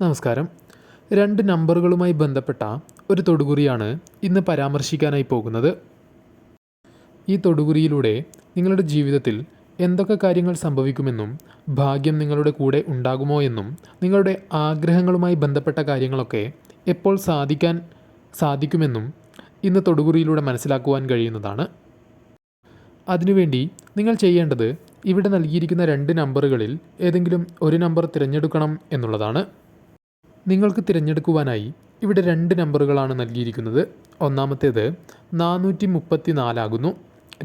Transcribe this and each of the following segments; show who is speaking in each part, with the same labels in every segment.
Speaker 1: നമസ്കാരം. രണ്ട് നമ്പറുകളുമായി ബന്ധപ്പെട്ട ഒരു തൊടുകുറിയാണ് ഇന്ന് പരാമർശിക്കാനായി പോകുന്നത്. ഈ തൊടുകുറിയിലൂടെ നിങ്ങളുടെ ജീവിതത്തിൽ എന്തൊക്കെ കാര്യങ്ങൾ സംഭവിക്കുമെന്നും ഭാഗ്യം നിങ്ങളുടെ കൂടെ ഉണ്ടാകുമോ എന്നും നിങ്ങളുടെ ആഗ്രഹങ്ങളുമായി ബന്ധപ്പെട്ട കാര്യങ്ങളൊക്കെ എപ്പോൾ സാധിക്കാൻ സാധിക്കുമെന്നും ഇന്ന് തൊടുകുറിയിലൂടെ മനസ്സിലാക്കുവാൻ കഴിയുന്നതാണ്. അതിനുവേണ്ടി നിങ്ങൾ ചെയ്യേണ്ടത് ഇവിടെ നൽകിയിരിക്കുന്ന രണ്ട് നമ്പറുകളിൽ ഏതെങ്കിലും ഒരു നമ്പർ തിരഞ്ഞെടുക്കണം എന്നുള്ളതാണ്. നിങ്ങൾക്ക് തിരഞ്ഞെടുക്കുവാനായി ഇവിടെ രണ്ട് നമ്പറുകളാണ് നൽകിയിരിക്കുന്നത്. ഒന്നാമത്തേത് നാനൂറ്റി മുപ്പത്തി നാലാകുന്നു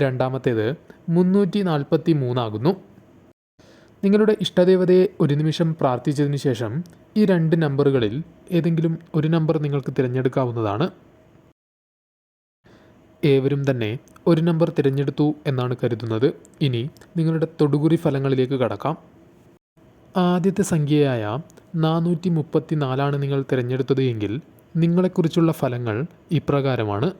Speaker 1: രണ്ടാമത്തേത് മുന്നൂറ്റി നാൽപ്പത്തി മൂന്നാകുന്നു നിങ്ങളുടെ ഇഷ്ടദേവതയെ ഒരു നിമിഷം പ്രാർത്ഥിച്ചതിന് ശേഷം ഈ രണ്ട് നമ്പറുകളിൽ ഏതെങ്കിലും ഒരു നമ്പർ നിങ്ങൾക്ക് തിരഞ്ഞെടുക്കാവുന്നതാണ്. ഏവരും തന്നെ ഒരു നമ്പർ തിരഞ്ഞെടുത്തു എന്നാണ് കരുതുന്നത്. ഇനി നിങ്ങളുടെ തൊടുകുറി ഫലങ്ങളിലേക്ക് കടക്കാം. ആദ്യത്തെ സംഖ്യയായ നാനൂറ്റി മുപ്പത്തി നാലാണ് നിങ്ങൾ തിരഞ്ഞെടുത്തത് എങ്കിൽ നിങ്ങളെക്കുറിച്ചുള്ള ഫലങ്ങൾ ഇപ്രകാരമാണ്.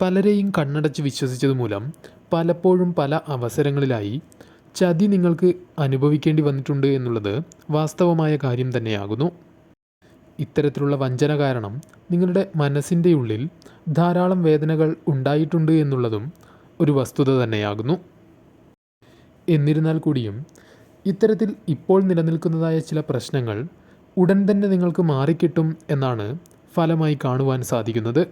Speaker 1: പലരെയും കണ്ണടച്ച് വിശ്വസിച്ചത് മൂലം പലപ്പോഴും പല അവസരങ്ങളിലായി ചതി നിങ്ങൾക്ക് അനുഭവിക്കേണ്ടി വന്നിട്ടുണ്ട് എന്നുള്ളത് വാസ്തവമായ കാര്യം തന്നെയാകുന്നു. ഇത്തരത്തിലുള്ള വഞ്ചന കാരണം നിങ്ങളുടെ മനസ്സിന്റെ ഉള്ളിൽ ധാരാളം വേദനകൾ ഉണ്ടായിട്ടുണ്ട് എന്നുള്ളതും ഒരു വസ്തുത തന്നെയാകുന്നു. എന്നിരുന്നാൽ കൂടിയും ഇത്തരത്തിൽ ഇപ്പോൾ നിലനിൽക്കുന്നതായ ചില പ്രശ്നങ്ങൾ ഉടൻ തന്നെ നിങ്ങൾക്ക് മാറിക്കിട്ടും എന്നാണ് ഫലമായി കാണുവാൻ സാധിക്കുന്നത്.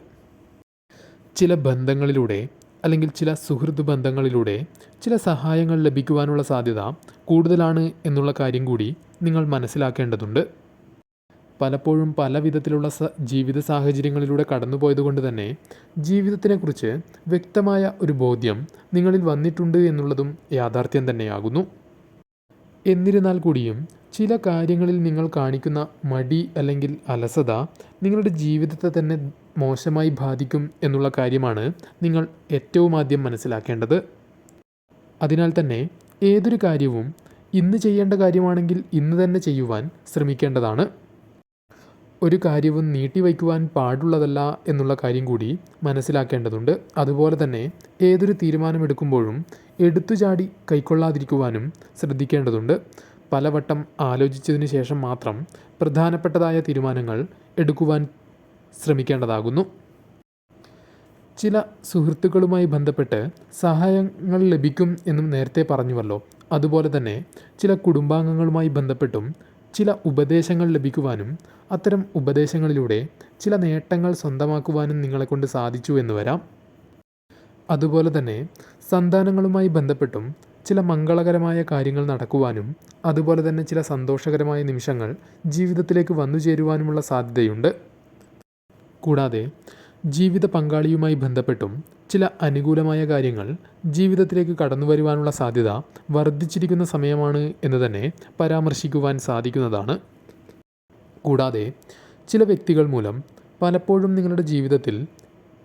Speaker 1: ചില ബന്ധങ്ങളിലൂടെ അല്ലെങ്കിൽ ചില സുഹൃത്ത് ബന്ധങ്ങളിലൂടെ ചില സഹായങ്ങൾ ലഭിക്കുവാനുള്ള സാധ്യത കൂടുതലാണ് എന്നുള്ള കാര്യം കൂടി നിങ്ങൾ മനസ്സിലാക്കേണ്ടതുണ്ട്. പലപ്പോഴും പല വിധത്തിലുള്ള ജീവിത സാഹചര്യങ്ങളിലൂടെ കടന്നുപോയതുകൊണ്ട് തന്നെ ജീവിതത്തിനെക്കുറിച്ച് വ്യക്തമായ ഒരു ബോധ്യം നിങ്ങളിൽ വന്നിട്ടുണ്ട് എന്നുള്ളതും യാഥാർത്ഥ്യം തന്നെയാകുന്നു. എന്നിരുന്നാൽ കൂടിയും ചില കാര്യങ്ങളിൽ നിങ്ങൾ കാണിക്കുന്ന മടി അല്ലെങ്കിൽ അലസത നിങ്ങളുടെ ജീവിതത്തെ തന്നെ മോശമായി ബാധിക്കും എന്നുള്ള കാര്യമാണ് നിങ്ങൾ ഏറ്റവും ആദ്യം മനസ്സിലാക്കേണ്ടത്. അതിനാൽ തന്നെ ഏതൊരു കാര്യവും ഇന്ന് ചെയ്യേണ്ട കാര്യമാണെങ്കിൽ ഇന്ന് തന്നെ ചെയ്യുവാൻ ശ്രമിക്കേണ്ടതാണ്. ഒരു കാര്യവും നീട്ടിവയ്ക്കുവാൻ പാടുള്ളതല്ല എന്നുള്ള കാര്യം കൂടി മനസ്സിലാക്കേണ്ടതുണ്ട്. അതുപോലെ തന്നെ ഏതൊരു തീരുമാനമെടുക്കുമ്പോഴും എടുത്തുചാടി കൈക്കൊള്ളാതിരിക്കുവാനും ശ്രദ്ധിക്കേണ്ടതുണ്ട്. പലവട്ടം ആലോചിച്ചതിന് ശേഷം മാത്രം പ്രധാനപ്പെട്ടതായ തീരുമാനങ്ങൾ എടുക്കുവാൻ ശ്രമിക്കേണ്ടതാകുന്നു. ചില സുഹൃത്തുക്കളുമായി ബന്ധപ്പെട്ട് സഹായങ്ങൾ ലഭിക്കും എന്നും നേരത്തെ പറഞ്ഞുവല്ലോ. അതുപോലെ തന്നെ ചില കുടുംബാംഗങ്ങളുമായി ബന്ധപ്പെട്ടും ചില ഉപദേശങ്ങൾ ലഭിക്കുവാനും അത്തരം ഉപദേശങ്ങളിലൂടെ ചില നേട്ടങ്ങൾ സ്വന്തമാക്കുവാനും നിങ്ങളെക്കൊണ്ട് സാധിച്ചു എന്ന് വരാം. അതുപോലെ തന്നെ സന്താനങ്ങളുമായി ബന്ധപ്പെട്ടും ചില മംഗളകരമായ കാര്യങ്ങൾ നടക്കുവാനും അതുപോലെ തന്നെ ചില സന്തോഷകരമായ നിമിഷങ്ങൾ ജീവിതത്തിലേക്ക് വന്നു ചേരുവാനുമുള്ള സാധ്യതയുണ്ട്. കൂടാതെ ജീവിത പങ്കാളിയുമായി ബന്ധപ്പെട്ടും ചില അനുകൂലമായ കാര്യങ്ങൾ ജീവിതത്തിലേക്ക് കടന്നു വരുവാനുള്ള സാധ്യത വർദ്ധിച്ചിരിക്കുന്ന സമയമാണ് എന്ന് തന്നെ പരാമർശിക്കുവാൻ സാധിക്കുന്നതാണ്. കൂടാതെ ചില വ്യക്തികൾ മൂലം പലപ്പോഴും നിങ്ങളുടെ ജീവിതത്തിൽ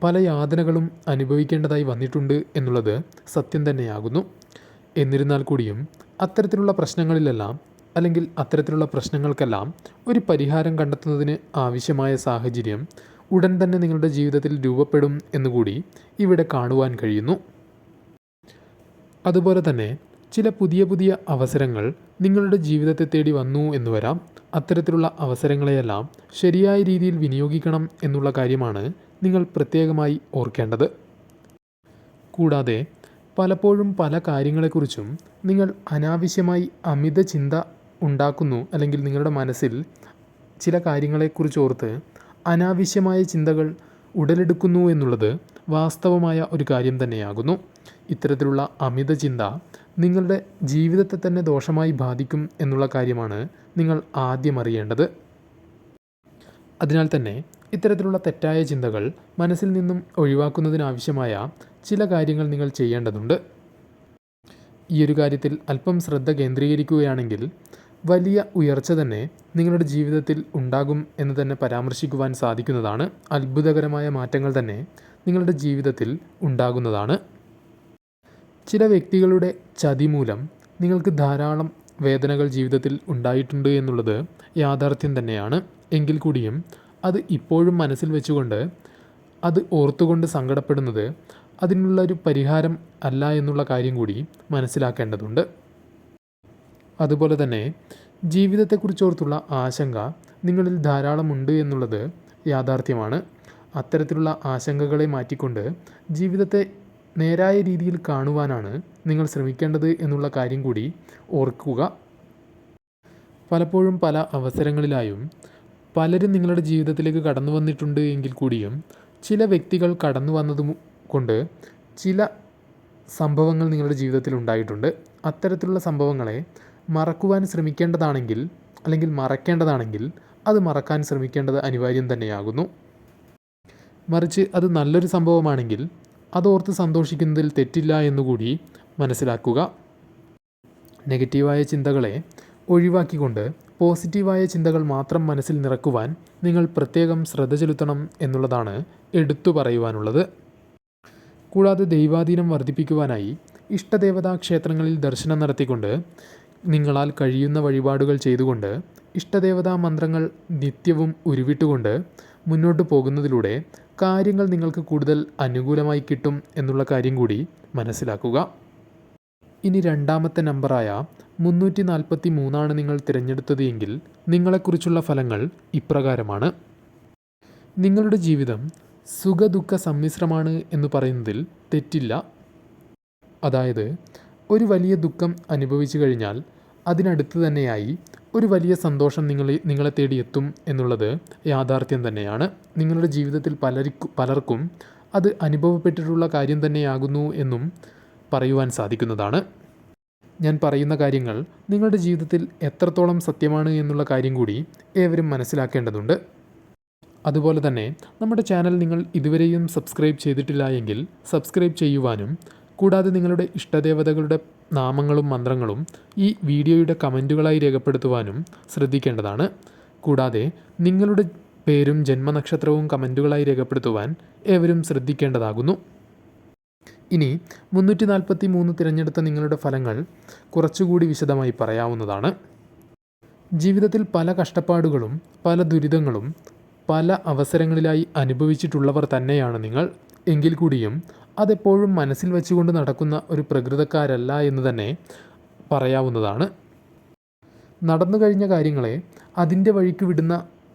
Speaker 1: പല യാതനകളും അനുഭവിക്കേണ്ടതായി വന്നിട്ടുണ്ട് എന്നുള്ളത് സത്യം തന്നെയാകുന്നു. എന്നിരുന്നാൽ കൂടിയും അത്തരത്തിലുള്ള പ്രശ്നങ്ങളിലെല്ലാം അല്ലെങ്കിൽ അത്തരത്തിലുള്ള പ്രശ്നങ്ങൾക്കെല്ലാം ഒരു പരിഹാരം കണ്ടെത്തുന്നതിന് ആവശ്യമായ സാഹചര്യം ഉടൻ തന്നെ നിങ്ങളുടെ ജീവിതത്തിൽ രൂപപ്പെടും എന്നുകൂടി ഇവിടെ കാണുവാൻ കഴിയുന്നു. അതുപോലെ തന്നെ ചില പുതിയ പുതിയ അവസരങ്ങൾ നിങ്ങളുടെ ജീവിതത്തെ തേടി വന്നു എന്ന് വരാം. അത്തരത്തിലുള്ള അവസരങ്ങളെയെല്ലാം ശരിയായ രീതിയിൽ വിനിയോഗിക്കണം എന്നുള്ള കാര്യമാണ് നിങ്ങൾ പ്രത്യേകമായി ഓർക്കേണ്ടത്. കൂടാതെ പലപ്പോഴും പല കാര്യങ്ങളെക്കുറിച്ചും നിങ്ങൾ അനാവശ്യമായി അമിത ചിന്ത ഉണ്ടാക്കുന്നു അല്ലെങ്കിൽ നിങ്ങളുടെ മനസ്സിൽ ചില കാര്യങ്ങളെക്കുറിച്ച് ഓർത്ത് അനാവശ്യമായ ചിന്തകൾ ഉടലെടുക്കുന്നു എന്നുള്ളത് വാസ്തവമായ ഒരു കാര്യം തന്നെയാകുന്നു. ഇത്തരത്തിലുള്ള അമിത ചിന്ത നിങ്ങളുടെ ജീവിതത്തെ തന്നെ ദോഷമായി ബാധിക്കും എന്നുള്ള കാര്യമാണ് നിങ്ങൾ ആദ്യം അറിയേണ്ടത്. അതിനാൽ തന്നെ ഇത്തരത്തിലുള്ള തെറ്റായ ചിന്തകൾ മനസ്സിൽ നിന്നും ഒഴിവാക്കുന്നതിനാവശ്യമായ ചില കാര്യങ്ങൾ നിങ്ങൾ ചെയ്യേണ്ടതുണ്ട്. ഈ ഒരു കാര്യത്തിൽ അല്പം ശ്രദ്ധ കേന്ദ്രീകരിക്കുകയാണെങ്കിൽ വലിയ ഉയർച്ച തന്നെ നിങ്ങളുടെ ജീവിതത്തിൽ ഉണ്ടാകും എന്ന് തന്നെ പരാമർശിക്കുവാൻ സാധിക്കുന്നതാണ്. അത്ഭുതകരമായ മാറ്റങ്ങൾ തന്നെ നിങ്ങളുടെ ജീവിതത്തിൽ ഉണ്ടാകുന്നതാണ്. ചില വ്യക്തികളുടെ ചതി മൂലം നിങ്ങൾക്ക് ധാരാളം വേദനകൾ ജീവിതത്തിൽ ഉണ്ടായിട്ടുണ്ട് എന്നുള്ളത് യാഥാർത്ഥ്യം തന്നെയാണ്. എങ്കിൽ കൂടിയും അത് ഇപ്പോഴും മനസ്സിൽ വെച്ചുകൊണ്ട് അത് ഓർത്തുകൊണ്ട് സങ്കടപ്പെടുന്നത് അതിനുള്ള ഒരു പരിഹാരം അല്ല എന്നുള്ള കാര്യം കൂടി മനസ്സിലാക്കേണ്ടതുണ്ട്. അതുപോലെ തന്നെ ജീവിതത്തെക്കുറിച്ചോർത്തുള്ള ആശങ്ക നിങ്ങളിൽ ധാരാളമുണ്ട് എന്നുള്ളത് യാഥാർത്ഥ്യമാണ്. അത്തരത്തിലുള്ള ആശങ്കകളെ മാറ്റിക്കൊണ്ട് ജീവിതത്തെ നേരായ രീതിയിൽ കാണുവാനാണ് നിങ്ങൾ ശ്രമിക്കേണ്ടത് എന്നുള്ള കാര്യം കൂടി ഓർക്കുക. പലപ്പോഴും പല അവസരങ്ങളിലായും പലരും നിങ്ങളുടെ ജീവിതത്തിലേക്ക് കടന്നു വന്നിട്ടുണ്ട് എങ്കിൽ കൂടിയും ചില വ്യക്തികൾ കടന്നു വന്നതും കൊണ്ട് ചില സംഭവങ്ങൾ നിങ്ങളുടെ ജീവിതത്തിൽ ഉണ്ടായിട്ടുണ്ട്. അത്തരത്തിലുള്ള സംഭവങ്ങളെ മറക്കുവാൻ ശ്രമിക്കേണ്ടതാണെങ്കിൽ അല്ലെങ്കിൽ മറക്കേണ്ടതാണെങ്കിൽ അത് മറക്കാൻ ശ്രമിക്കേണ്ടത് അനിവാര്യം തന്നെയാകുന്നു. മറിച്ച് അത് നല്ലൊരു സംഭവമാണെങ്കിൽ അതോർത്ത് സന്തോഷിക്കുന്നതിൽ തെറ്റില്ല എന്നുകൂടി മനസ്സിലാക്കുക. നെഗറ്റീവായ ചിന്തകളെ ഒഴിവാക്കിക്കൊണ്ട് പോസിറ്റീവായ ചിന്തകൾ മാത്രം മനസ്സിൽ നിറക്കുവാൻ നിങ്ങൾ പ്രത്യേകം ശ്രദ്ധ ചെലുത്തണം എന്നുള്ളതാണ് എടുത്തു പറയുവാനുള്ളത്. കൂടാതെ ദൈവാധീനം വർദ്ധിപ്പിക്കുവാനായി ഇഷ്ടദേവതാ ക്ഷേത്രങ്ങളിൽ ദർശനം നടത്തിക്കൊണ്ട് നിങ്ങളാൽ കഴിയുന്ന വഴിപാടുകൾ ചെയ്തുകൊണ്ട് ഇഷ്ടദേവതാ മന്ത്രങ്ങൾ നിത്യവും ഉരുവിട്ടുകൊണ്ട് മുന്നോട്ട് പോകുന്നതിലൂടെ കാര്യങ്ങൾ നിങ്ങൾക്ക് കൂടുതൽ അനുകൂലമായി കിട്ടും എന്നുള്ള കാര്യം കൂടി മനസ്സിലാക്കുക. ഇനി രണ്ടാമത്തെ നമ്പറായ മുന്നൂറ്റി നാൽപ്പത്തി മൂന്നാണ് നിങ്ങൾ തിരഞ്ഞെടുത്തത് എങ്കിൽ നിങ്ങളെക്കുറിച്ചുള്ള ഫലങ്ങൾ ഇപ്രകാരമാണ്. നിങ്ങളുടെ ജീവിതം സുഖദുഃഖ സമ്മിശ്രമാണ് എന്ന് പറയുന്നതിൽ തെറ്റില്ല. അതായത് ഒരു വലിയ ദുഃഖം അനുഭവിച്ചു കഴിഞ്ഞാൽ അതിനടുത്ത് തന്നെയായി ഒരു വലിയ സന്തോഷം നിങ്ങൾ നിങ്ങളെ തേടി എത്തും എന്നുള്ളത് യാഥാർത്ഥ്യം തന്നെയാണ്. നിങ്ങളുടെ ജീവിതത്തിൽ പലർക്കും പലർക്കും അത് അനുഭവപ്പെട്ടിട്ടുള്ള കാര്യം തന്നെയാകുന്നു എന്നും പറയുവാൻ സാധിക്കുന്നതാണ്. ഞാൻ പറയുന്ന കാര്യങ്ങൾ നിങ്ങളുടെ ജീവിതത്തിൽ എത്രത്തോളം സത്യമാണ് എന്നുള്ള കാര്യം കൂടി ഏവരും മനസ്സിലാക്കേണ്ടതുണ്ട്. അതുപോലെ തന്നെ നമ്മുടെ ചാനൽ നിങ്ങൾ ഇതുവരെയും സബ്സ്ക്രൈബ് ചെയ്തിട്ടില്ല എങ്കിൽ സബ്സ്ക്രൈബ് ചെയ്യുവാനും കൂടാതെ നിങ്ങളുടെ ഇഷ്ടദേവതകളുടെ നാമങ്ങളും മന്ത്രങ്ങളും ഈ വീഡിയോയുടെ കമന്റുകളായി രേഖപ്പെടുത്തുവാനും ശ്രദ്ധിക്കേണ്ടതാണ്. കൂടാതെ നിങ്ങളുടെ പേരും ജന്മനക്ഷത്രവും കമന്റുകളായി രേഖപ്പെടുത്തുവാൻ ഏവരും ശ്രദ്ധിക്കേണ്ടതാകുന്നു. ഇനി മുന്നൂറ്റി നാൽപ്പത്തി മൂന്ന് തിരഞ്ഞെടുത്ത നിങ്ങളുടെ ഫലങ്ങൾ കുറച്ചുകൂടി വിശദമായി പറയാവുന്നതാണ്. ജീവിതത്തിൽ പല കഷ്ടപ്പാടുകളും പല ദുരിതങ്ങളും പല അവസരങ്ങളിലായി അനുഭവിച്ചിട്ടുള്ളവർ തന്നെയാണ് നിങ്ങൾ. എങ്കിൽ കൂടിയും അതെപ്പോഴും മനസ്സിൽ വെച്ചുകൊണ്ട് നടക്കുന്ന ഒരു പ്രകൃതക്കാരല്ല എന്ന് തന്നെ പറയാവുന്നതാണ്. നടന്നു കഴിഞ്ഞ കാര്യങ്ങളെ അതിന്റെ വഴിക്ക് വിടുന്ന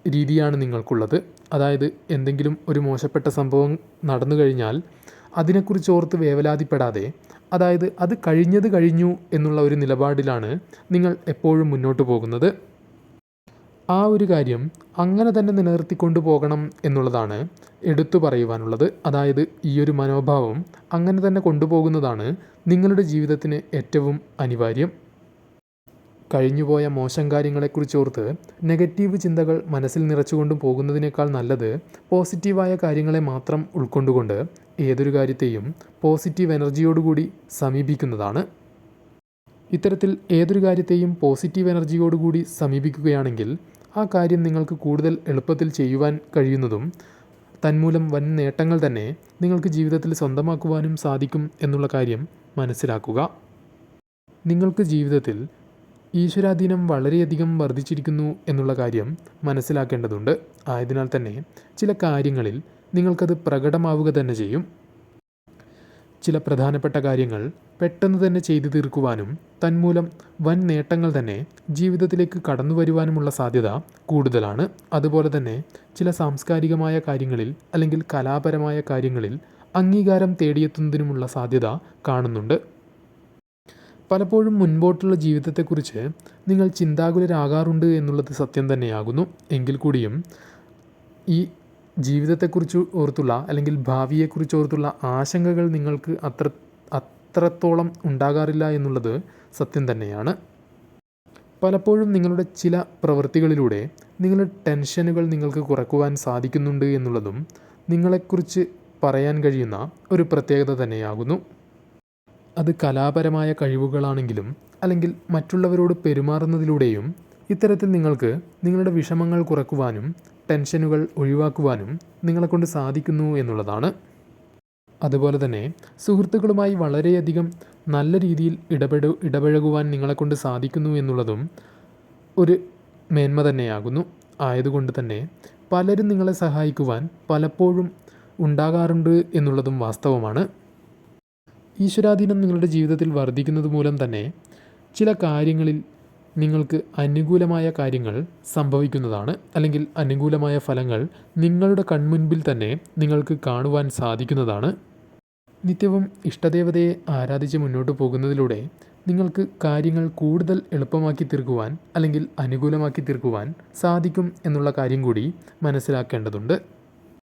Speaker 1: രീതിയാണ് നിങ്ങൾക്കുള്ളത്. അതായത് എന്തെങ്കിലും ഒരു മോശപ്പെട്ട സംഭവം നടന്നു കഴിഞ്ഞാൽ അതിനെക്കുറിച്ച് ഓർത്ത് വേവലാതിപ്പെടാതെ അതായത് അത് കഴിഞ്ഞത് കഴിഞ്ഞു എന്നുള്ള ഒരു നിലപാടിലാണ് നിങ്ങൾ എപ്പോഴും മുന്നോട്ട് പോകുന്നത്. ആ ഒരു കാര്യം അങ്ങനെ തന്നെ നിലനിർത്തിക്കൊണ്ടു പോകണം എന്നുള്ളതാണ് എടുത്തു പറയുവാനുള്ളത്. അതായത് ഈ ഒരു മനോഭാവം അങ്ങനെ തന്നെ കൊണ്ടുപോകുന്നതാണ് നിങ്ങളുടെ ജീവിതത്തിന് ഏറ്റവും അനിവാര്യം. കഴിഞ്ഞുപോയ മോശം കാര്യങ്ങളെക്കുറിച്ച് ഓർത്ത് നെഗറ്റീവ് ചിന്തകൾ മനസ്സിൽ നിറച്ചുകൊണ്ടും പോകുന്നതിനേക്കാൾ നല്ലത് പോസിറ്റീവായ കാര്യങ്ങളെ മാത്രം ഉൾക്കൊണ്ടുകൊണ്ട് ഏതൊരു കാര്യത്തെയും പോസിറ്റീവ് എനർജിയോടുകൂടി സമീപിക്കുന്നതാണ്. ഇത്തരത്തിൽ ഏതൊരു കാര്യത്തെയും പോസിറ്റീവ് എനർജിയോടുകൂടി സമീപിക്കുകയാണെങ്കിൽ ആ കാര്യം നിങ്ങൾക്ക് കൂടുതൽ എളുപ്പത്തിൽ ചെയ്യുവാൻ കഴിയുന്നതും തന്മൂലം വൻ നേട്ടങ്ങൾ തന്നെ നിങ്ങൾക്ക് ജീവിതത്തിൽ സ്വന്തമാക്കുവാനും സാധിക്കും എന്നുള്ള കാര്യം മനസ്സിലാക്കുക. നിങ്ങൾക്ക് ജീവിതത്തിൽ ഈശ്വരാധീനം വളരെയധികം വർദ്ധിച്ചിരിക്കുന്നു എന്നുള്ള കാര്യം മനസ്സിലാക്കേണ്ടതുണ്ട്. ആയതിനാൽ തന്നെ ചില കാര്യങ്ങളിൽ നിങ്ങൾക്കത് പ്രകടമാവുക തന്നെ ചെയ്യും. ചില പ്രധാനപ്പെട്ട കാര്യങ്ങൾ പെട്ടെന്ന് തന്നെ ചെയ്തു തീർക്കുവാനും തന്മൂലം വൻ നേട്ടങ്ങൾ തന്നെ ജീവിതത്തിലേക്ക് കടന്നു വരുവാനുമുള്ള സാധ്യത കൂടുതലാണ്. അതുപോലെ തന്നെ ചില സാംസ്കാരികമായ കാര്യങ്ങളിൽ അല്ലെങ്കിൽ കലാപരമായ കാര്യങ്ങളിൽ അംഗീകാരം തേടിയെത്തുന്നതിനുമുള്ള സാധ്യത കാണുന്നുണ്ട്. പലപ്പോഴും മുൻപോട്ടുള്ള ജീവിതത്തെക്കുറിച്ച് നിങ്ങൾ ചിന്താകുലരാകാറുണ്ട് എന്നുള്ളത് സത്യം തന്നെയാകുന്നു. എങ്കിൽ കൂടിയും ഈ ജീവിതത്തെക്കുറിച്ച് ഓർത്തുള്ള അല്ലെങ്കിൽ ഭാവിയെക്കുറിച്ച് ഓർത്തുള്ള ആശങ്കകൾ നിങ്ങൾക്ക് അത്ര അത്രത്തോളം ഉണ്ടാകാറില്ല എന്നുള്ളത് സത്യം തന്നെയാണ്. പലപ്പോഴും നിങ്ങളുടെ ചില പ്രവൃത്തികളിലൂടെ നിങ്ങളുടെ ടെൻഷനുകൾ നിങ്ങൾക്ക് കുറക്കുവാൻ സാധിക്കുന്നുണ്ട് എന്നുള്ളതും നിങ്ങളെക്കുറിച്ച് പറയാൻ കഴിയുന്ന ഒരു പ്രത്യേകത തന്നെയാകുന്നു. അത് കലാപരമായ കഴിവുകളാണെങ്കിലും അല്ലെങ്കിൽ മറ്റുള്ളവരോട് പെരുമാറുന്നതിലൂടെയും ഇത്തരത്തിൽ നിങ്ങൾക്ക് നിങ്ങളുടെ വിഷമങ്ങൾ കുറക്കുവാനും ടെൻഷനുകൾ ഒഴിവാക്കുവാനും നിങ്ങളെക്കൊണ്ട് സാധിക്കുന്നു എന്നുള്ളതാണ്. അതുപോലെ തന്നെ സുഹൃത്തുക്കളുമായി വളരെയധികം നല്ല രീതിയിൽ ഇടപെടു ഇടപഴകുവാൻ നിങ്ങളെക്കൊണ്ട് സാധിക്കുന്നു എന്നുള്ളതും ഒരു മേന്മ തന്നെയാകുന്നു. ആയതുകൊണ്ട് തന്നെ പലരും നിങ്ങളെ സഹായിക്കുവാൻ പലപ്പോഴും ഉണ്ടാകാറുണ്ട് എന്നുള്ളതും വാസ്തവമാണ്. ഈശ്വരാധീനം നിങ്ങളുടെ ജീവിതത്തിൽ വർദ്ധിക്കുന്നത് മൂലം തന്നെ ചില കാര്യങ്ങളിൽ നിങ്ങൾക്ക് അനുകൂലമായ കാര്യങ്ങൾ സംഭവിക്കുന്നതാണ്. അല്ലെങ്കിൽ അനുകൂലമായ ഫലങ്ങൾ നിങ്ങളുടെ കൺമുൻപിൽ തന്നെ നിങ്ങൾക്ക് കാണുവാൻ സാധിക്കുന്നതാണ്. നിത്യവും ഇഷ്ടദേവതയെ ആരാധിച്ച് മുന്നോട്ട് പോകുന്നതിലൂടെ നിങ്ങൾക്ക് കാര്യങ്ങൾ കൂടുതൽ എളുപ്പമാക്കി തീർക്കുവാൻ അല്ലെങ്കിൽ അനുകൂലമാക്കി തീർക്കുവാൻ സാധിക്കും എന്നുള്ള കാര്യം കൂടി മനസ്സിലാക്കേണ്ടതുണ്ട്.